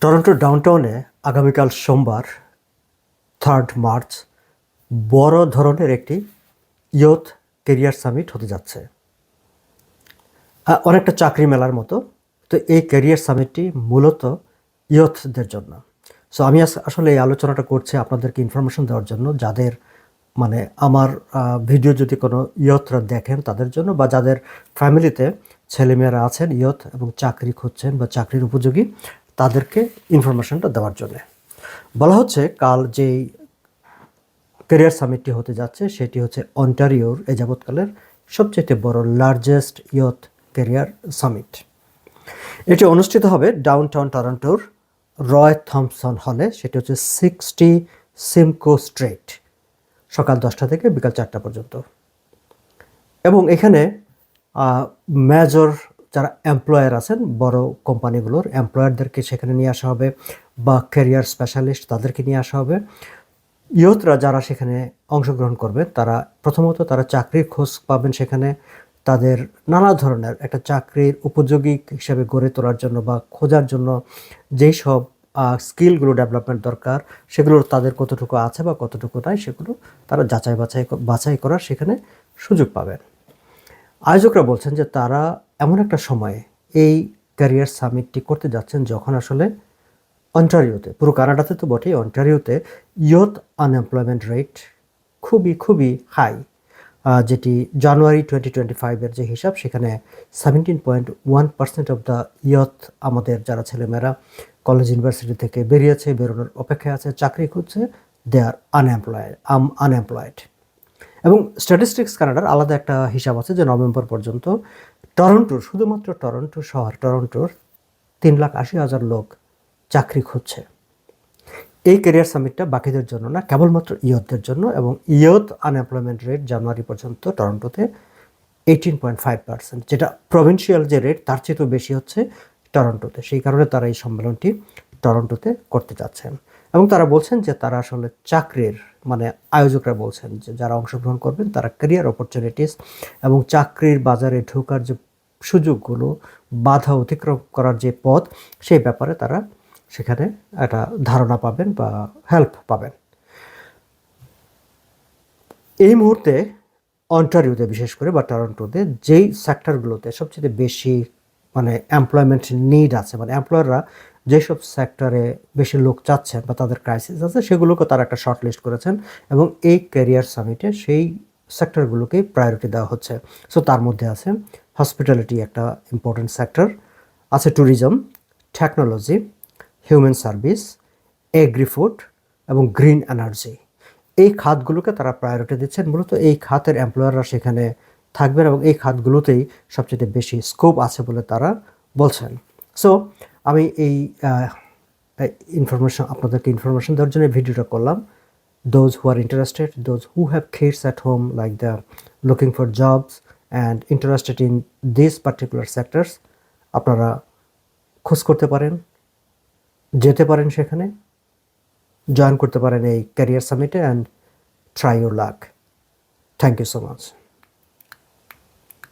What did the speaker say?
টরন্টোর ডাউনটাউনে আগামীকাল সোমবার third March বড় ধরনের একটি ইয়থ কেরিয়ার সামিট হতে যাচ্ছে। অনেকটা চাকরি মেলার মতো। তো এই ক্যারিয়ার সামিটটি মূলত ইয়থদের জন্য। সো আমি আস- আসলে এই আলোচনাটা করছি আপনাদেরকে ইনফরমেশন দেওয়ার জন্য, যাদের মানে আমার ভিডিও যদি কোনো ইয়থরা দেখেন তাদের জন্য বা যাদের ফ্যামিলিতে ছেলেমেয়েরা আছেন, ইয়থ এবং চাকরি খুঁজছেন বা চাকরির উপযোগী তাদেরকে ইনফরমেশনটা দেওয়ার জন্য। বলা হচ্ছে কাল যেই ক্যারিয়ার সামিটটি হতে যাচ্ছে, সেটি হচ্ছে অন্টারিওর এ যাবৎকালের সবচেয়ে বড় লার্জেস্ট ইয়থ ক্যারিয়ার সামিট এটি অনুষ্ঠিত হবে ডাউনটাউন টরন্টোর রয় থমসন হলে সেটি হচ্ছে সিক্সটি সিমকো স্ট্রেট সকাল দশটা থেকে বিকাল চারটা পর্যন্ত। এবং এখানে মেজর যারা এমপ্লয়ার আছেন, বড় কোম্পানিগুলোর এমপ্লয়ারদেরকে সেখানে নিয়ে আসা হবে বা ক্যারিয়ার স্পেশালিস্ট তাদেরকে নিয়ে আসা হবে। ইয়থরা যারা সেখানে অংশগ্রহণ করবে, তারা প্রথমত তারা চাকরির খোঁজ পাবেন সেখানে। তাদের নানা ধরনের একটা চাকরির উপযোগী হিসেবে গড়ে তোলার জন্য বা খোঁজার জন্য যেই সব স্কিলগুলো ডেভেলপমেন্ট দরকার, সেগুলো তাদের কতটুকু আছে বা কতটুকু নাই, সেগুলো তারা যাচাই বাছাই বাছাই করার সেখানে সুযোগ পাবেন। আয়োজকরা বলছেন যে তারা এমন একটা সময়ে এই ক্যারিয়ার সামিটটি করতে যাচ্ছেন যখন আসলে অন্টারিওতে, পুরো কানাডাতে তো বটেই, অন্টারিওতে ইয়থ আনএমপ্লয়মেন্ট রেট খুবই খুবই হাই যেটি জানুয়ারি টোয়েন্টি টোয়েন্টি ফাইভের যে হিসাব, সেখানে seventeen point one percent of the youth আমাদের যারা ছেলেমেয়েরা কলেজ ইউনিভার্সিটি থেকে বেরিয়েছে, বেরোনোর অপেক্ষায় আছে, চাকরি খুঁজছে they are unemployed um unemployed এবং স্ট্যাটিস্টিক্স কানাডার আলাদা একটা হিসাব আছে যে নভেম্বর পর্যন্ত টরন্টোর, শুধুমাত্র টরন্টো শহর, টরন্টোর তিন লাখ আশি হাজার লোক চাকরি খুঁজছে। এই ক্যারিয়ার সামিটটা বাকিদের জন্য না, কেবলমাত্র ইয়থদের জন্য এবং ইয়থ আনএমপ্লয়মেন্ট রেট জানুয়ারি পর্যন্ত টরন্টোতে এইটিন পয়েন্ট ফাইভ পার্সেন্ট যেটা প্রভিন্সিয়াল যে রেট তার চেয়েও বেশি হচ্ছে টরন্টোতে। সেই কারণে তারা এই সম্মেলনটি টরন্টোতে করতে যাচ্ছেন। এবং তারা বলছেন যে তারা আসলে চাকরির মানে আয়োজকরা বলছেন যে যারা অংশগ্রহণ করবেন তারা ক্যারিয়ার অপরচুনিটিস এবং চাকরির বাজারে ঢোকার যে সুযোগগুলো বাধা অতিক্রম করার যে পথ, সেই ব্যাপারে তারা সেখানে একটা ধারণা পাবেন বা হেল্প পাবেন। এই মুহূর্তে অন্টারিওতে বিশেষ করে বা টরন্টোতে যেই সেক্টরগুলোতে সবচেয়ে বেশি মানে এমপ্লয়মেন্ট নিড আছে মানে এমপ্লয়াররা যেসব সেক্টরে বেশি লোক চাচ্ছেন বা তাদের ক্রাইসিস আছে, সেগুলোকে তারা একটা শর্ট লিস্ট করেছেন এবং এই ক্যারিয়ার সামিটে সেই সেক্টরগুলোকে প্রায়োরিটি দেওয়া হচ্ছে। সো তার মধ্যে আছে হসপিটালিটি একটা ইম্পর্টেন্ট সেক্টর আছে tourism technology human service agri food এবং গ্রিন এনার্জি এই খাতগুলোকে তারা প্রায়োরিটি দিচ্ছেন। মূলত এই খাতের এমপ্লয়াররা সেখানে থাকবেন এবং এই খাতগুলোতেই সবচেয়ে বেশি স্কোপ আছে বলে তারা বলছেন। সো আমি এই ইনফরমেশন আপনাদেরকে ইনফরমেশন দেওয়ার জন্য ভিডিওটা করলাম। Those who are interested those who have kids at home like the looking for jobs and interested in this particular sectors আপনারা খোঁজ করতে পারেন, যেতে পারেন সেখানে জয়েন করতে পারেন এই career সামিটে and try your luck thank you so much